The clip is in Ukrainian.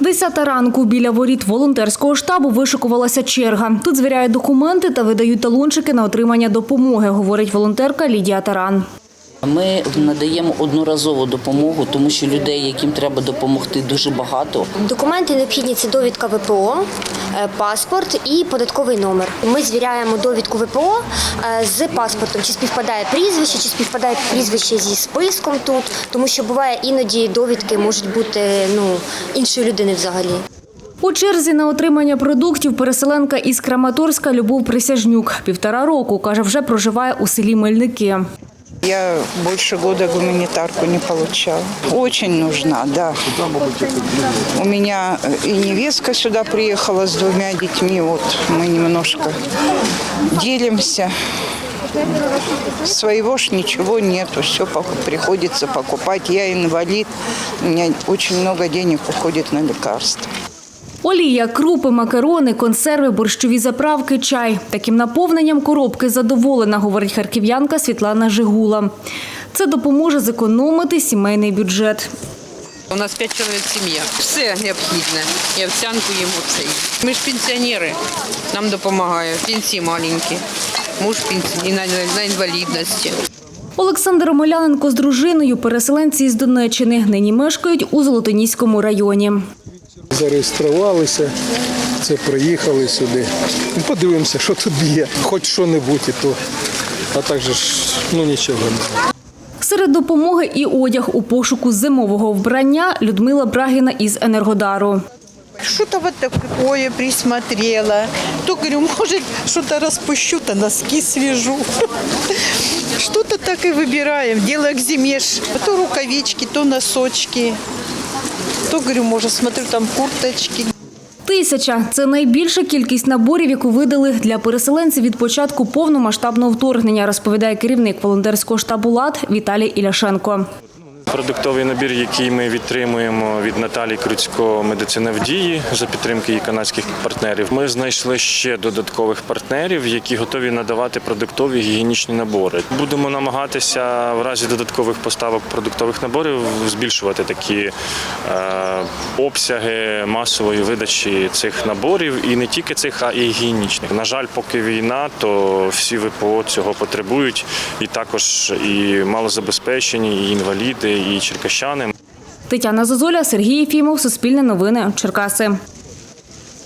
Десята ранку біля воріт волонтерського штабу вишикувалася черга. Тут звіряють документи та видають талончики на отримання допомоги, говорить волонтерка Лідія Таран. Ми надаємо одноразову допомогу, тому що людей, яким треба допомогти, дуже багато. Документи необхідні це довідка ВПО, паспорт і податковий номер. Ми звіряємо довідку ВПО е, з паспортом, чи співпадає прізвище, чи співпадає прізвище зі списком тут, тому що буває іноді довідки можуть бути ну іншої людини взагалі. У черзі на отримання продуктів переселенка із Краматорська Любов Присяжнюк. Півтора року, каже, вже проживає у селі Мельники. Я больше года гуманитарку не получала. Очень нужна, да. У меня и невестка сюда приехала с двумя детьми. Вот мы немножко делимся. Своего ж ничего нету, все приходится покупать. Я инвалид, у меня очень много денег уходит на лекарства. Олія, крупи, макарони, консерви, борщові заправки, чай. Таким наповненням коробки задоволена, говорить харків'янка Світлана Жигула. Це допоможе зекономити сімейний бюджет. У нас п'ять чоловік сім'я. Все необхідне. І овсянку їмо все. Ми ж пенсіонери, нам допомагає. Пенсії маленькі. Муж пенсій на, на інвалідності. Олександр Омеляненко з дружиною, переселенці із Донеччини, нині мешкають у Золотоніському районі. Зареєструвалися, це приїхали сюди. Ну, Подивимося, що тут є, хоч що-небудь і то. А так же ж, ну нічого. Серед допомоги і одяг у пошуку зимового вбрання Людмила Брагіна із Енергодару. Что-то вот такое присмотрела. То говорю, может, что-то распущу, то носки свяжу. Что-то так и выбираем. Дело к зиме. То рукавички, то носочки. То, говорю, може, смотрю, там курточки. Тисяча це найбільша кількість наборів, яку видали для переселенців від початку повномасштабного вторгнення, розповідає керівник волонтерського штабу ЛАД Віталій Іляшенко. Продуктовий набір, який ми відтримуємо від Наталії Круцько медицина в дії за підтримки її канадських партнерів. Ми знайшли ще додаткових партнерів, які готові надавати продуктові гігієнічні набори. Будемо намагатися в разі додаткових поставок продуктових наборів збільшувати такі е, обсяги масової видачі цих наборів, і не тільки цих, а й гігієнічних. На жаль, поки війна, то всі ВПО цього потребують, і також і малозабезпечені, і інваліди, і черкащани. Тетяна Зозуля, Сергій Єфімов, Суспільне новини, Черкаси.